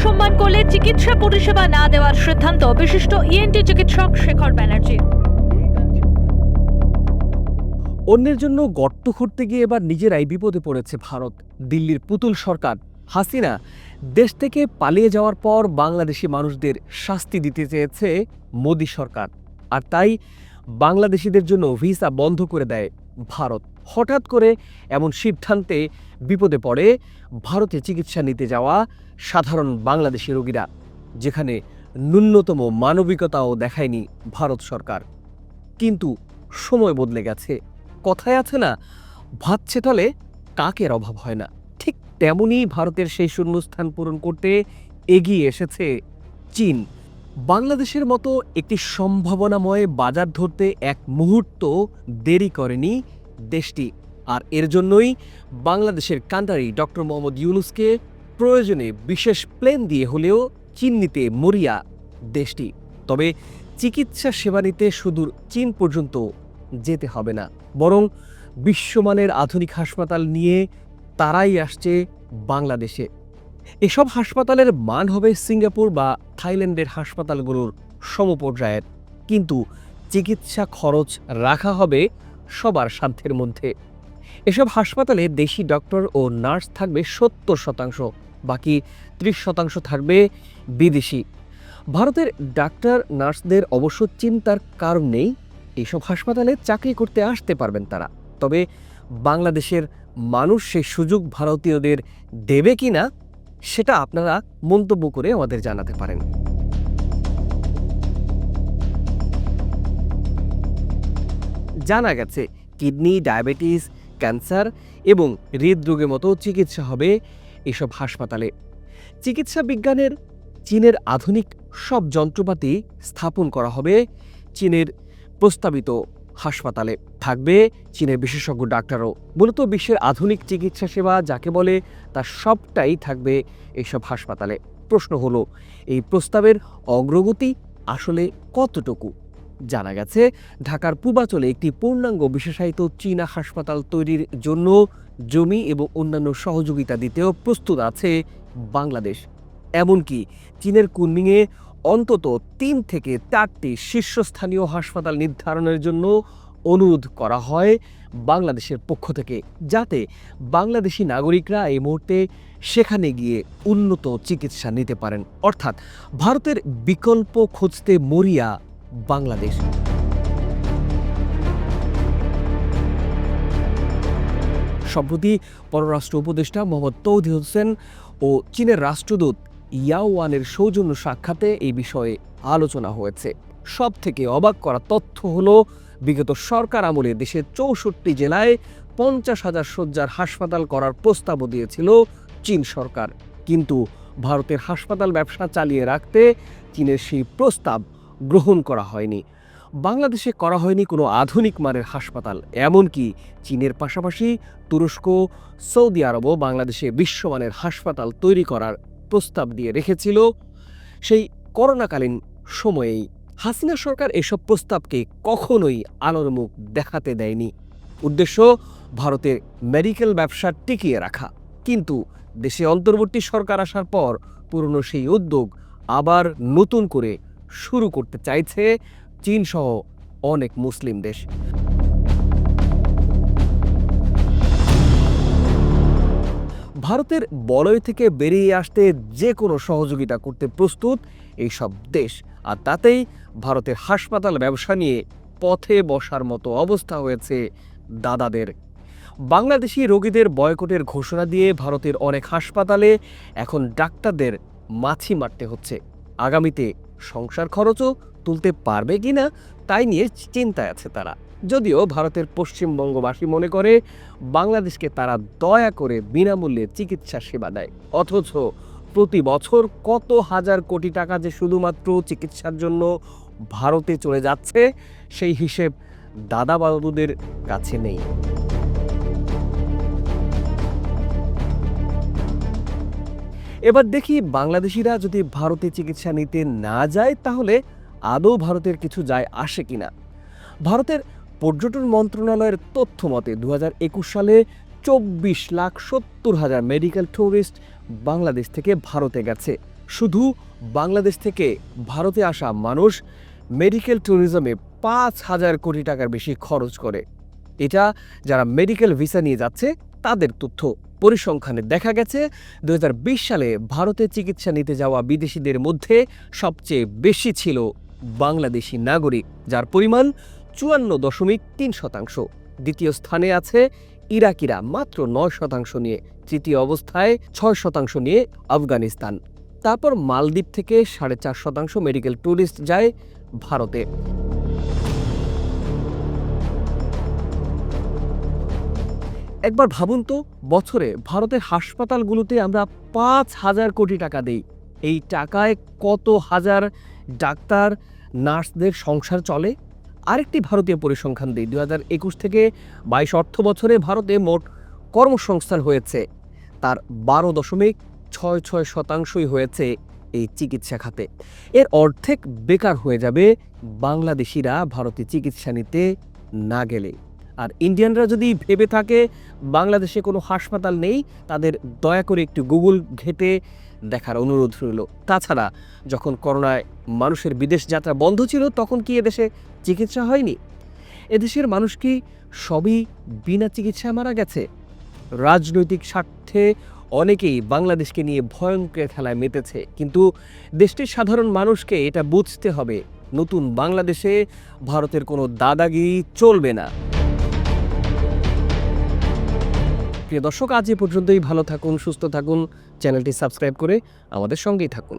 অসম্মান করলে চিকিৎসা পরিষেবা না দেওয়ার সিদ্ধান্ত বিশিষ্ট ইএনটি চিকিৎসক শেখর ব্যানার্জির অন্যের জন্য গর্ত খুঁড়তে গিয়ে এবার নিজেরাই বিপদে পড়েছে ভারত। দিল্লির পুতুল সরকার, হাসিনা, দেশ থেকে পালিয়ে যাওয়ার পর বাংলাদেশি মানুষদের শাস্তি দিতে চেয়েছে মোদী সরকার। আর তাই বাংলাদেশিদের জন্য ভিসা বন্ধ করে দেয় ভারত। হঠাৎ করে এমন সিদ্ধান্তে বিপদে পড়ে ভারতে চিকিৎসা নিতে যাওয়া সাধারণ বাংলাদেশি রোগীরা, যেখানে ন্যূনতম মানবিকতাও দেখায়নি ভারত সরকার। কিন্তু সময় বদলে গেছে, কথায় আছে না ভাত ছেতলে কাকের অভাব হয় না। ঠিক তেমনই ভারতের সেই শূন্যস্থান পূরণ করতে এগিয়ে এসেছে চীন। বাংলাদেশের মতো একটি সম্ভাবনাময় বাজার ধরতে এক মুহূর্ত দেরি করেনি দেশটি। আর এর জন্যই বাংলাদেশের কান্ডারি ডক্টর মোহাম্মদ ইউনুসকে প্রয়োজনে বিশেষ প্লেন দিয়ে হলেও চীন নিতে মরিয়া দেশটি। তবে চিকিৎসা সেবা নিতে সুদূর চীন পর্যন্ত যেতে হবে না। বরং বিশ্বমানের আধুনিক হাসপাতাল নিয়ে তারাই আসছে বাংলাদেশে। এসব হাসপাতালের মান হবে সিঙ্গাপুর বা থাইল্যান্ডের হাসপাতালগুলোর সমপর্যায়ের। কিন্তু চিকিৎসা খরচ রাখা হবে সবার সাধ্যের মধ্যে। এসব হাসপাতালে দেশি ডক্টর ও নার্স থাকবে সত্তর শতাংশ, বাকি ত্রিশ শতাংশ থাকবে বিদেশি। ভারতের ডাক্তার, নার্সদের অবশ্য চিন্তার কারণ নেই এইসব হাসপাতালে চাকরি করতে আসতে পারবেন তারা। তবে বাংলাদেশের মানুষ সেই সুযোগ ভারতীয়দের দেবে কি না সেটা আপনারা মন্তব্য করে আমাদের জানাতে পারেন। জানা গেছে, কিডনি, ডায়াবেটিস, ক্যান্সার এবং হৃদরোগের মতো চিকিৎসা হবে এসব হাসপাতালে। চিকিৎসা বিজ্ঞানের চীনের আধুনিক সব যন্ত্রপাতি স্থাপন করা হবে চীনের প্রস্তাবিত হাসপাতালে। থাকবে চীনের বিশেষজ্ঞ ডাক্তারও। মূলত বিশ্বের আধুনিক চিকিৎসা সেবা যাকে বলে তার সবটাই থাকবে এইসব হাসপাতালে। প্রশ্ন হলো, এই প্রস্তাবের অগ্রগতি আসলে কতটুকু? জানা গেছে, ঢাকার পূর্বাচলে একটি পূর্ণাঙ্গ বিশেষায়িত চীনা হাসপাতাল তৈরির জন্য জমি এবং অন্যান্য সহযোগিতা দিতেও প্রস্তুত আছে বাংলাদেশ। এমনকি চীনের কুনমিংয়ে অন্তত তিন থেকে চারটি শীর্ষস্থানীয় হাসপাতাল নির্ধারণের জন্য অনুরোধ করা হয় বাংলাদেশের পক্ষ থেকে, যাতে বাংলাদেশি নাগরিকরা এই মুহূর্তে সেখানে গিয়ে উন্নত চিকিৎসা নিতে পারেন। অর্থাৎ ভারতের বিকল্প খুঁজতে মরিয়া বাংলাদেশ। সম্প্রতি পররাষ্ট্র উপদেষ্টা মোহাম্মদ তৌদি হোসেন ও চীনের রাষ্ট্রদূত ইয়াওয়ানের সৌজন্য সাক্ষাতে এই বিষয়ে আলোচনা হয়েছে। সব থেকে অবাক করা তথ্য হলো, বিগত সরকার আমলে দেশের চৌষট্টি জেলায় পঞ্চাশ হাজার শয্যার হাসপাতাল করার প্রস্তাবও দিয়েছিল চীন সরকার। কিন্তু ভারতের হাসপাতাল ব্যবসা চালিয়ে রাখতে চীনের সেই প্রস্তাব গ্রহণ করা হয়নি। বাংলাদেশে করা হয়নি কোনো আধুনিক মানের হাসপাতাল, এমনকি চীনের পাশাপাশি তুরস্ক, সৌদি আরবও বাংলাদেশে বিশ্বমানের হাসপাতাল তৈরি করার প্রস্তাব দিয়ে রেখেছিল। সেই করোনাকালীন সময়েই হাসিনা সরকার এসব প্রস্তাবকে কখনোই আলোর মুখ দেখাতে দেয়নি। উদ্দেশ্য, ভারতের মেডিকেল ব্যবসা টিকিয়ে রাখা। কিন্তু দেশে অন্তর্বর্তী সরকার আসার পর পুরনো সেই উদ্যোগ আবার নতুন করে শুরু করতে চাইছে চীন সহ অনেক মুসলিম দেশ। ভারতের বলয় থেকে বেরিয়ে আসতে যে কোনো সহযোগিতা করতে প্রস্তুত এই সব দেশ, আর তাতেই ভারতের হাসপাতাল ব্যবসা নিয়ে পথে বসার মতো অবস্থা হয়েছে দাদাদের। বাংলাদেশি রোগীদের বয়কটের ঘোষণা দিয়ে ভারতের অনেক হাসপাতালে এখন ডাক্তারদের মাছি মারতে হচ্ছে। আগামীতে সংসার খরচও তুলতে পারবে কি না, তাই নিয়ে চিন্তায় আছে তারা। যদিও ভারতের পশ্চিমবঙ্গবাসী মনে করে বাংলাদেশকে তারা দয়া করে বিনামূল্যে চিকিৎসা সেবা দেয়। অথচ প্রতি বছর কত হাজার কোটি টাকা যে শুধুমাত্র চিকিৎসার জন্য ভারতে চলে যাচ্ছে, সেই হিসেব দাদা বাবুদের কাছে নেই। এবার দেখি বাংলাদেশিরা যদি ভারতে চিকিৎসা নিতে না যায়, তাহলে আদৌ ভারতের কিছু যায় আসে কিনা? ভারতের পর্যটন মন্ত্রণালয়ের তথ্য মতে দু হাজার একুশ সালে চব্বিশ লাখ সত্তর হাজার মেডিকেল ট্যুরিস্ট বাংলাদেশ থেকে ভারতে গেছে। শুধু বাংলাদেশ থেকে ভারতে আসা মানুষ মেডিকেল ট্যুরিজমে পাঁচ হাজার কোটি টাকার বেশি খরচ করে। এটা যারা মেডিকেল ভিসা নিয়ে যাচ্ছে, তাদের তথ্য। পরিসংখ্যানে দেখা গেছে দু হাজার বিশ সালে ভারতে চিকিৎসা নিতে যাওয়া বিদেশিদের মধ্যে সবচেয়ে বেশি ছিল বাংলাদেশি নাগরিক, যার পরিমাণ চুয়ান্ন দশমিক তিন শতাংশ। দ্বিতীয় স্থানে আছে ইরাকিরা, মাত্র নয় শতাংশ নিয়ে। তৃতীয় অবস্থায় ছয় শতাংশ নিয়ে আফগানিস্তান। তারপর মালদ্বীপ থেকে সাড়ে চার শতাংশ মেডিকেল ট্যুরিস্ট যায় ভারতে। একবার ভাবুন তো, বছরে ভারতের হাসপাতালগুলোতে আমরা পাঁচ হাজার কোটি টাকা দেই। এই টাকায় কত হাজার ডাক্তার, নার্সদের সংসার চলে? আরেকটি ভারতীয় পরিসংখ্যান দিই দু হাজার একুশ থেকে বাইশ অর্থ বছরে ভারতে মোট কর্মসংস্থান হয়েছে। তার বারো দশমিক ছয় ছয় শতাংশই হয়েছে এই চিকিৎসা খাতে। এর অর্ধেক বেকার হয়ে যাবে বাংলাদেশিরা ভারতে চিকিৎসা নিতে না গেলে। আর ইন্ডিয়ানরা যদি ভেবে থাকে বাংলাদেশে কোনো হাসপাতাল নেই, তাদের দয়া করে একটু গুগল ঘেটে দেখার অনুরোধ রইল। তাছাড়া যখন করোনায় মানুষের বিদেশ যাত্রা বন্ধ ছিল, তখন কি এদেশে চিকিৎসা হয়নি? এদেশের মানুষ কি সবই বিনা চিকিৎসায় মারা গেছে? রাজনৈতিক স্বার্থে অনেকেই বাংলাদেশকে নিয়ে ভয়ঙ্কর খেলায় মেতেছে, কিন্তু দেশটির সাধারণ মানুষকে এটা বুঝতে হবে। নতুন বাংলাদেশে ভারতের কোনো দাদাগিরি চলবে না। প্রিয় দর্শক, আজ এ পর্যন্তই। ভালো থাকুন, সুস্থ থাকুন। চ্যানেলটি সাবস্ক্রাইব করে আমাদের সঙ্গেই থাকুন।